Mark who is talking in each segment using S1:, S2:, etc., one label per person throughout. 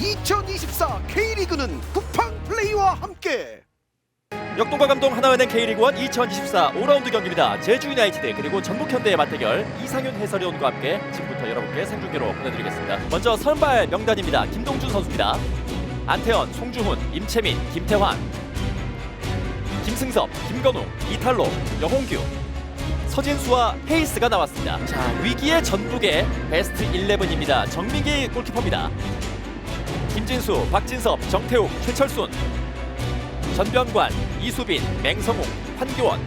S1: 2024 K리그는 쿠팡 플레이와 함께
S2: 역동과 감동 하나은행 K리그1 2024 5라운드 경기입니다. 제주 유나이티드 그리고 전북 현대의 맞대결 이상윤 해설위원과 함께 지금부터 여러분께 생중계로 보내드리겠습니다. 먼저 선발 명단입니다. 김동준 선수입니다. 안태현, 송주훈, 임채민, 김태환, 김승섭, 김건우, 이탈로, 여홍규, 서진수와 헤이스가 나왔습니다. 자 위기의 전북의 베스트 11입니다. 정민기 골키퍼입니다. 김진수, 박진섭, 정태욱, 최철순, 전병관, 이수빈, 맹성웅, 환교원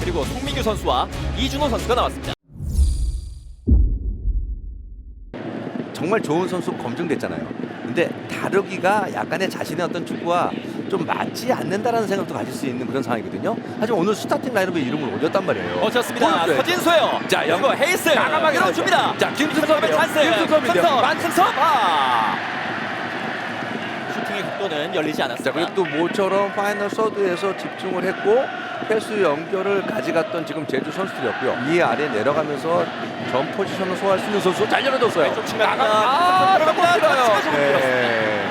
S2: 그리고 송민규 선수와 이준호 선수가 나왔습니다.
S3: 정말 좋은 선수 검증됐잖아요. 근데 다루기가 약간의 자신의 어떤 축구와 좀 맞지 않는다라는 생각도 가질 수 있는 그런 상황이거든요. 하지만 오늘 스타팅 라인업에 이름을 올렸단 말이에요.
S2: 어 좋습니다. 서진수요.
S3: 자, 여기
S2: 헤이스
S3: 과감하게
S2: 밀어줍니다.
S3: 자, 김승섭의
S2: 찬스.
S3: 김승섭인데요.
S2: 김승섭,
S3: 만-
S2: 김승섭. 아. 각도는 열리지
S3: 자
S2: 않았습니다.
S3: 그리고 또 모처럼 파이널 서드에서 집중을 했고 패스 연결을 가져갔던 지금 제주 선수들이었고요. 이 아래 내려가면서 전 포지션을 소화할 수 있는 선수 잘 열어줬어요.
S2: 왼쪽.
S3: 아,
S2: 들어갑니다.
S3: 들어갑니다.
S2: 터치가 좀
S3: 네.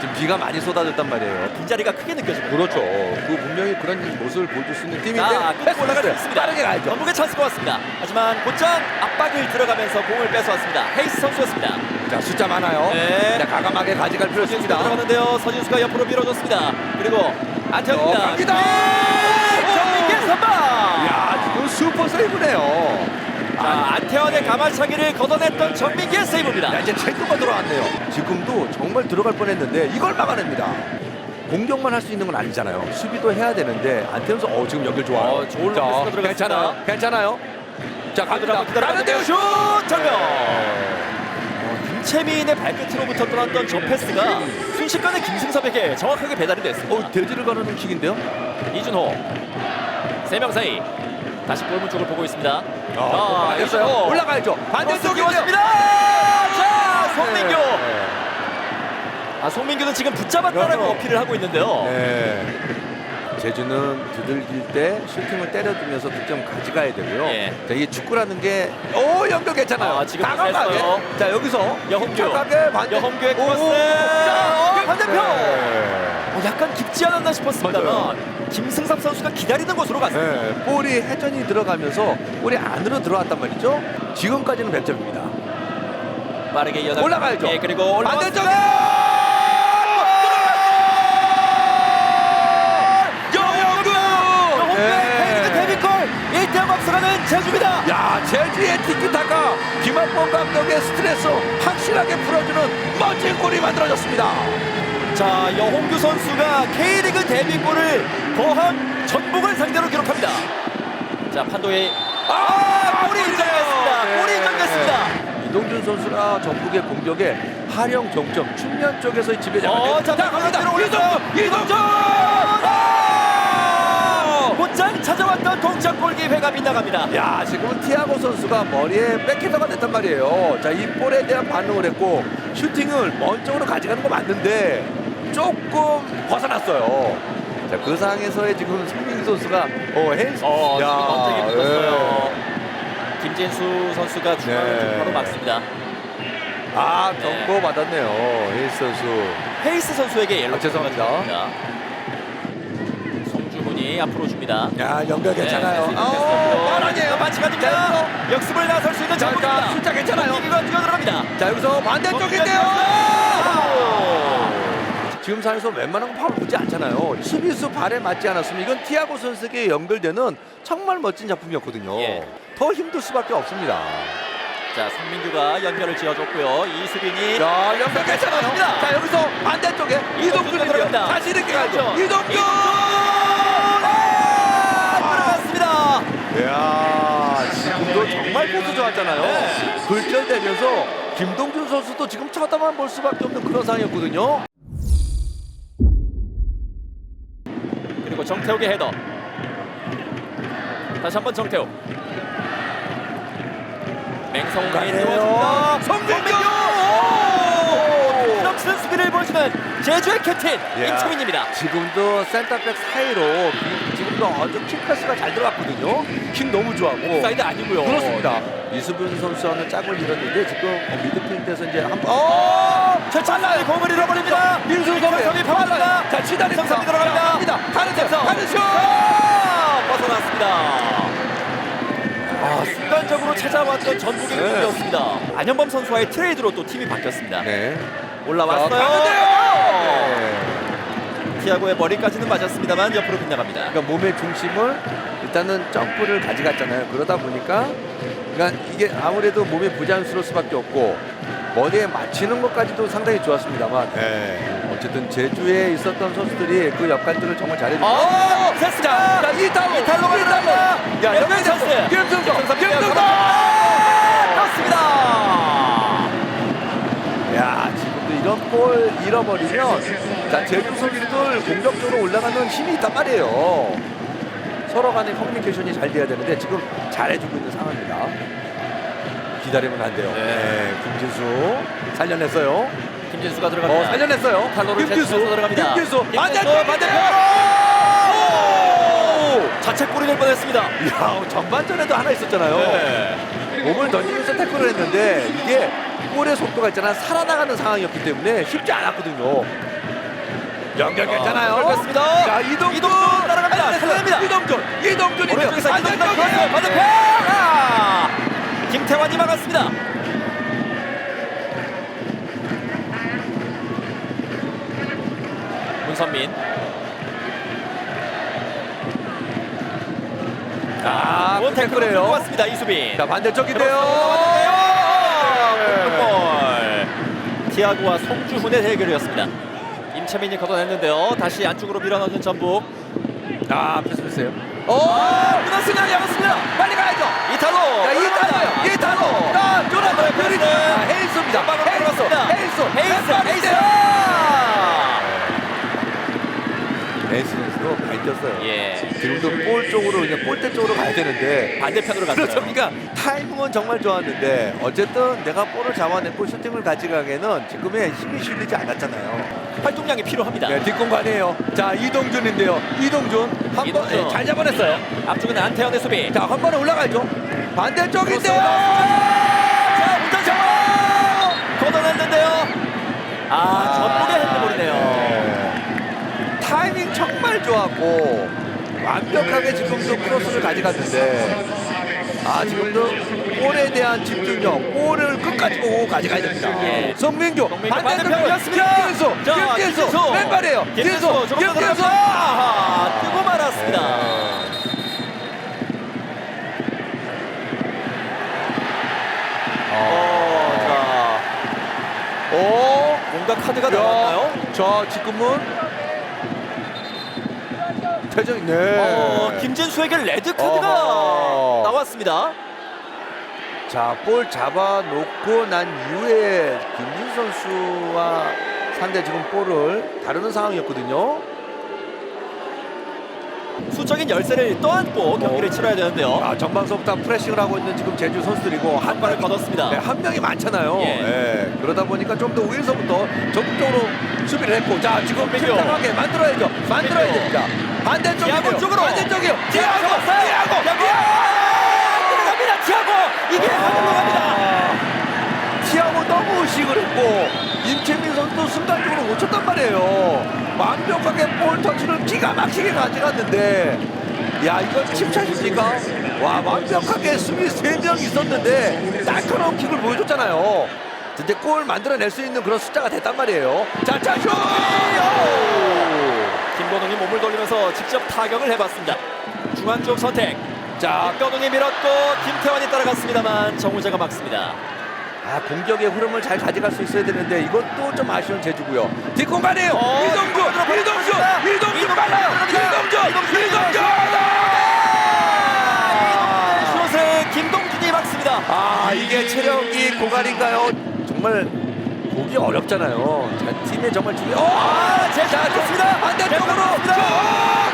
S3: 지금 비가 많이 쏟아졌단 말이에요.
S2: 빈자리가 크게 느껴집니다.
S3: 그렇죠. 그 분명히 그런 모습을 보여줄 수 있는 팀인데
S2: 자, 끝 올라갈 수 있습니다.
S3: 빠르게 가야죠.
S2: 전북의 찬스가 왔습니다. 하지만 곧장 압박을 들어가면서 공을 뺏어왔습니다. 헤이스 선수였습니다.
S3: 자 숫자 많아요.
S2: 네.
S3: 자 과감하게 가져갈 필요 있습니다.
S2: 들어가는데요. 서진수가 옆으로 밀어줬습니다. 그리고 안태현입니다.
S3: 어, 갑니다.
S2: 네, 정민기의 선방.
S3: 야 지금 슈퍼 세이브네요.
S2: 자, 안태현의 가마차기를 걷어냈던 정민기의 세이브입니다.
S3: 야, 이제 체크가 들어왔네요. 지금도 정말 들어갈 뻔했는데 이걸 막아냅니다. 공격만 할 수 있는 건 아니잖아요. 수비도 해야 되는데 안태현 선수 어 지금 연결 좋아요.
S2: 어, 좋은
S3: 자,
S2: 패스가 들어갔습니다.
S3: 괜찮아요. 괜찮아요. 자 갑니다.
S2: 기다렸는데요. 슛! 정면!
S3: 네.
S2: 김채민의 발끝으로부터 떠났던 저 패스가 순식간에 김승섭에게 정확하게 배달이 됐습니다.
S3: 어 돼지를 가르는 킥인데요.
S2: 이준호 세 명 사이 다시 골문 쪽을 보고 있습니다.
S3: 아, 알겠어요.
S2: 이준호.
S3: 올라가야죠. 반대쪽이요.
S2: 반대쪽이었습니다. 자, 송민규.
S3: 네.
S2: 아, 송민규는 지금 붙잡았다라고
S3: 어.
S2: 어필을 하고 있는데요.
S3: 네. 제주는 두들길 때 슈팅을 때려주면서 득점 가져가야 되고요.
S2: 예.
S3: 자, 이게 축구라는 게, 오, 연결 괜찮아요.
S2: 아, 지금. 됐어요.
S3: 자, 여기서.
S2: 여홍규.
S3: 반대.
S2: 여홍규의
S3: 오,
S2: 크로스.
S3: 자,
S2: 어, 반대편.
S3: 네.
S2: 어, 약간 깊지 않았나 싶었습니다만 김승섭 선수가 기다리는 곳으로 갔습니다.
S3: 네, 볼이 회전이 들어가면서 볼이 안으로 들어왔단 말이죠. 지금까지는 100점입니다.
S2: 빠르게 이어나
S3: 올라가야죠.
S2: 예, 그리고
S3: 반대쪽에
S2: 영웅! 영웅의
S3: 네.
S2: K리그 데뷔골 1대0 앞서가는 제주입니다.
S3: 야 제주의 티키타카 김학범 감독의 스트레스 확실하게 풀어주는 멋진 골이 만들어졌습니다.
S2: 자, 여홍규 선수가 K리그 데뷔골을 거한 전북을 상대로 기록합니다. 자, 판도의
S3: 아
S2: 골이 인정됐습니다. 골이 인정됐습니다.
S3: 이동준 선수가 전북의 공격에 하령 정점 측면 쪽에서의 지배자가
S2: 어,
S3: 됐-
S2: 자,
S3: 갑니다.
S2: 올렸어요.
S3: 이동준
S2: 곧장 찾아왔던 동작 골 기회가 빗나갑니다.
S3: 야 지금은 티아고 선수가 머리에 백헤더가 됐단 말이에요. 자이 볼에 대한 반응을 했고 슈팅을 먼쪽으로 가져가는 거 맞는데 조금 벗어났어요. 자 그 상황에서의 지금 송민기 선수가 어 헬스
S2: 어,
S3: 야,
S2: 지금 붙었어요.
S3: 예.
S2: 김진수 선수가 중앙을
S3: 네.
S2: 좀 바로 막습니다.
S3: 아
S2: 네.
S3: 경고 받았네요 헬스 선수.
S2: 헤이스 선수에게 옐로
S3: 아, 죄송합니다.
S2: 카드가 들어갑니다. 송주훈이 앞으로 줍니다.
S3: 야 연결 괜찮아요.
S2: 네,
S3: 아, 뻔하네요.
S2: 반칙아닙니다. 역습을 나설 수 있는.
S3: 자, 숫자 괜찮아요.
S2: 이기가 뛰어 들어갑니다.
S3: 자 여기서 반대쪽인데요.
S2: 오!
S3: 지금 상에서 웬만한 건 파울 붙지 않잖아요. 수비수 발에 맞지 않았으면 이건 티아고 선수에게 연결되는 정말 멋진 작품이었거든요.
S2: 예.
S3: 더 힘들 수밖에 없습니다.
S2: 자, 송민규가 연결을 지어줬고요. 이수빈이
S3: 자, 연결.
S2: 들어갑니다.
S3: 자, 여기서 반대쪽에 이동준이
S2: 들어갑니다.
S3: 다시 이렇게 가죠.
S2: 이동준.
S3: 이동준! 야, 지금도 정말 포스 좋았잖아요.
S2: 네.
S3: 불절되면서 김동준 선수도 지금 쳐다만 볼 수밖에 없는 그런 상황이었거든요.
S2: 그리고 정태욱의 헤더. 다시 한번 정태욱. 띄워줍니다.
S3: 송민규!
S2: 넘치는 수비를 보여주는 제주의 캡틴
S3: 야.
S2: 임채민입니다.
S3: 지금도 센터백 사이로 비- 지금도 아주 킥패스가 잘 들어갔거든요. 킥 너무 좋아하고.
S2: 사이드 아니고요.
S3: 그렇습니다. 이수빈 선수와는 짝을 이뤘는데 지금 어, 미드필드에서 이제 한 번. 어!
S2: 최찬성이 공을 잃어버립니다.
S3: 민수
S2: 김성삼이 파고듭니다.
S3: 자, 치다리
S2: 김성삼이 들어갑니다.
S3: 갑니다. 가는 데
S2: 김성.
S3: 가는 슛!
S2: 아, 벗어났습니다. 아, 순간적으로 찾아왔던 전북의
S3: 네.
S2: 공격이었습니다. 안현범 선수와의 트레이드로 또 팀이 바뀌었습니다.
S3: 네. 올라왔어요. 네.
S2: 티아고의 머리까지는 맞았습니다만 옆으로 빗나갑니다.
S3: 그러니까 몸의 중심을 일단은 점프를 가져갔잖아요. 그러다 보니까 그러니까 이게 아무래도 몸이 부자연스러울 수밖에 없고 머리에 맞히는 것까지도 상당히 좋았습니다만
S1: 네.
S3: 어쨌든 제주에 있었던 선수들이 그 역할들을 정말 잘해줬고
S2: 어, 됐습니다.
S3: 자, 이탈로
S2: 이탈로가 들어갑니다.
S3: 야, 연결
S2: 찬스.
S3: 김승수,
S2: 김승수. 그렇습니다.
S3: 야, 지금도 이런 골 잃어버리면 자, 제주 선수들 공격적으로 올라가는 힘이 있단 말이에요. 서로 간의 커뮤니케이션이 잘 돼야 되는데 지금 잘해주고 있는 상황입니다. 기다리면 안 돼요.
S2: 네.
S3: 김진수 살려냈어요.
S2: 김진수가 들어갑니다.
S3: 어, 살려냈어요.
S2: 칼로를
S3: 김진수,
S2: 들어갑니다.
S3: 김진수,
S2: 반대편.
S3: 오!
S2: 자책골이 될 뻔했습니다.
S3: 야, 전반전에도 하나 있었잖아요.
S2: 네.
S3: 몸을 던지면서 태클을 했는데 이게 볼의 속도가 있잖아 살아나가는 상황이었기 때문에 쉽지 않았거든요. 연결 괜찮아요.
S2: 아, 그렇습니다.
S3: 자 이동준
S2: 이동준 따라갑니다.
S3: 살려냅니다. 이동준 이동준인데요.
S2: 오른쪽에서 이동준 반대편. 아! 김태환이 막았습니다. 문선민.
S3: 아,
S2: 원
S3: 태클이에요.
S2: 끌고 왔습니다. 이수빈.
S3: 자 반대쪽인데요.
S2: 골! 티아고와 송주훈의 대결이었습니다. 임채민이 걷어냈는데요. 다시 안쪽으로 밀어넣는 전북.
S3: 아 패스했어요.
S2: 오! 문화승이 양았습니다.
S3: 빨리 가야죠.
S2: 이탈로.
S3: 자 이탈로요. 이탈로. 자. 헤이스입니다.
S2: 전방으로
S3: 헤이스.
S2: 들어갔습니다.
S3: 헤이스.
S2: 헤이스. 헤이스.
S3: 헤이스 선수도 많이 뛰었어요.
S2: 예.
S3: 지금도 볼 쪽으로 그냥 골대 쪽으로 가야 되는데
S2: 반대편으로
S3: 그렇죠.
S2: 갔어요.
S3: 그러니까 타이밍은 정말 좋았는데 어쨌든 내가 볼을 잡아냈고 슈팅을 가져가기에는 지금의 힘이 실리지 않았잖아요.
S2: 활동량이 필요합니다.
S3: 네, 뒷공간이에요. 자 이동준인데요. 이동준 한 번
S2: 이동준.
S3: 네, 잘 잡아냈어요.
S2: 앞쪽은 안태현의 수비.
S3: 자 한 번에 올라가죠. 반대쪽인데요.
S2: 자, 문전 상황! 걷어냈는데요. 아, 전북의 핸드볼이네요.
S3: 네. 타이밍 정말 좋았고 완벽하게 지금도 크로스를 가져갔는데 아 지금도 볼에 대한 집중력 볼을 보고 가져가야 됩니다.
S2: 예.
S3: 송민규
S2: 송민규
S3: 반대편
S2: 자,
S3: 김진수
S2: 김진수.
S3: 왼발이에요.
S2: 김진수 들어갑니다. 아하, 뜨고 말았습니다. 어, 자,
S3: 오
S2: 뭔가 카드가 나왔나요?
S3: 야, 자 지금은 태정 네.
S2: 어, 김진수에게 레드 카드가. 나왔습니다.
S3: 자, 볼 잡아놓고 난 이후에 김진 선수와 상대 지금 볼을 다루는 상황이었거든요.
S2: 수적인 열세를 떠안고 경기를 치러야 되는데요.
S3: 아, 전방서부터 프레싱을 하고 있는 지금 제주 선수들이고
S2: 한 발을 걷었습니다.
S3: 네, 한 명이 많잖아요.
S2: 예.
S3: 예, 그러다 보니까 좀더 위에서부터 적극적으로 수비를 했고, 자 지금. 침착하게 만들어야죠. 만들어야. 됩니다. 반대쪽이요.
S2: 티아고 쪽으로.
S3: 반대쪽이요.
S2: 티아고,
S3: 티아고,
S2: 티아고,
S3: 티아고,
S2: 이게 한으로 갑니다.
S3: 아, 티아고 너무 의식을 했고 임채민 선수도 순간적으로 놓쳤단 말이에요. 완벽하게 볼 터치를 기가 막히게 가져갔는데 야 이건 침착입니까? 와 완벽하게 수비 세 명 있었는데 날카로운 킥을 보여줬잖아요. 근데 골 만들어낼 수 있는 그런 숫자가 됐단 말이에요. 자, 자, 슛!
S2: 김건웅이 몸을 돌리면서 직접 타격을 해봤습니다. 중앙 쪽 선택.
S3: 자,
S2: 김건웅이 밀었고 김태환이 따라갔습니다만 정우재가 막습니다.
S3: 아, 공격의 흐름을 잘 가져갈 수 있어야 되는데 이것도 좀 아쉬운 제주고요. 뒷공간이에요.
S2: 어.
S3: 이동준, 이동준 이동준 빨라요.
S2: 들어갑니다.
S3: 이동준, 이동준.
S2: 슛을 김동준이 막습니다.
S3: 아, 이게 체력이 고갈인가요? 정말 보기 어렵잖아요. 자, 팀에 정말 중요.
S2: 아, 제
S3: 자,
S2: 좋습니다.
S3: 반대쪽으로.
S2: 좋습니다.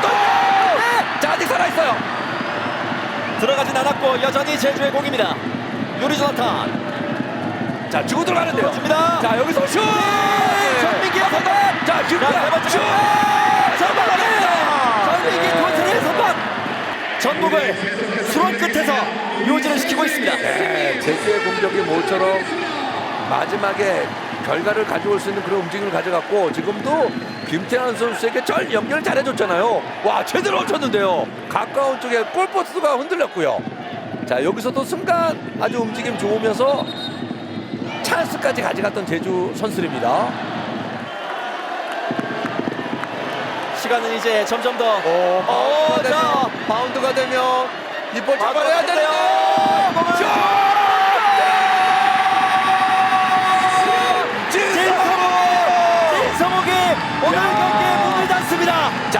S3: 슛! 자, 아직 살아 있어요.
S2: 들어가진 않았고 여전히 제주의 공입니다. 요리 조나탄
S3: 자, 주고 들어가는데요.
S2: 줍니다.
S3: 자, 여기서 슛!
S2: 전민기의 선방.
S3: 자, 슛!
S2: 자, 세 번째
S3: 슛!
S2: 선방입니다. 전민기
S3: 네.
S2: 도트의 선방. 전북을 수원 끝에서 요지를 시키고 있습니다.
S3: 네, 제주의 공격이 모처럼 마지막에 결과를 가져올 수 있는 그런 움직임을 가져갔고 지금도 김태환 선수에게 절 연결 잘해줬잖아요. 와 제대로 쳤는데요. 가까운 쪽에 골포스가 흔들렸고요. 자 여기서도 순간 아주 움직임 좋으면서 찬스까지 가져갔던 제주 선수입니다.
S2: 시간은 이제 점점 더
S3: 어,
S2: 어,
S3: 바운드가
S2: 자.
S3: 바운드가 되면 이볼 잡아내야
S2: 바운드가
S3: 되는데요.
S2: 진성욱이 오늘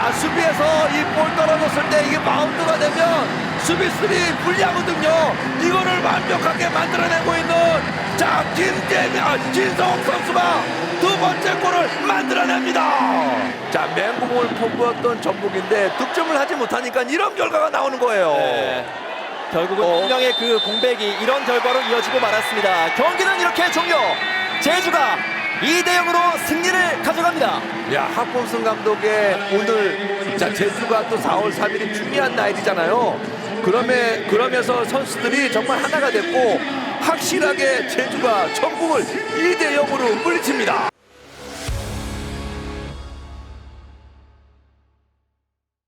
S3: 자 수비에서 이 볼 떨어졌을 때 이게 바운드가 되면 수비수들이 불리하거든요. 이거를 완벽하게 만들어내고 있는 자 김재민 아, 진성욱 선수가 두 번째 골을 만들어냅니다. 자 맹공을 퍼부었던 전북인데 득점을 하지 못하니까 이런 결과가 나오는 거예요.
S2: 네. 결국은
S3: 어.
S2: 분명의 그 공백이 이런 결과로 이어지고 말았습니다. 경기는 이렇게 종료. 제주가 2대 0으로 승리를 가져갑니다.
S3: 야 하폼승 감독의 오늘 자 제주가 또 4월 3일이 중요한 날이잖아요. 그러면 그러면서 선수들이 정말 하나가 됐고 확실하게 제주가 전북을 2대 0으로 물리칩니다.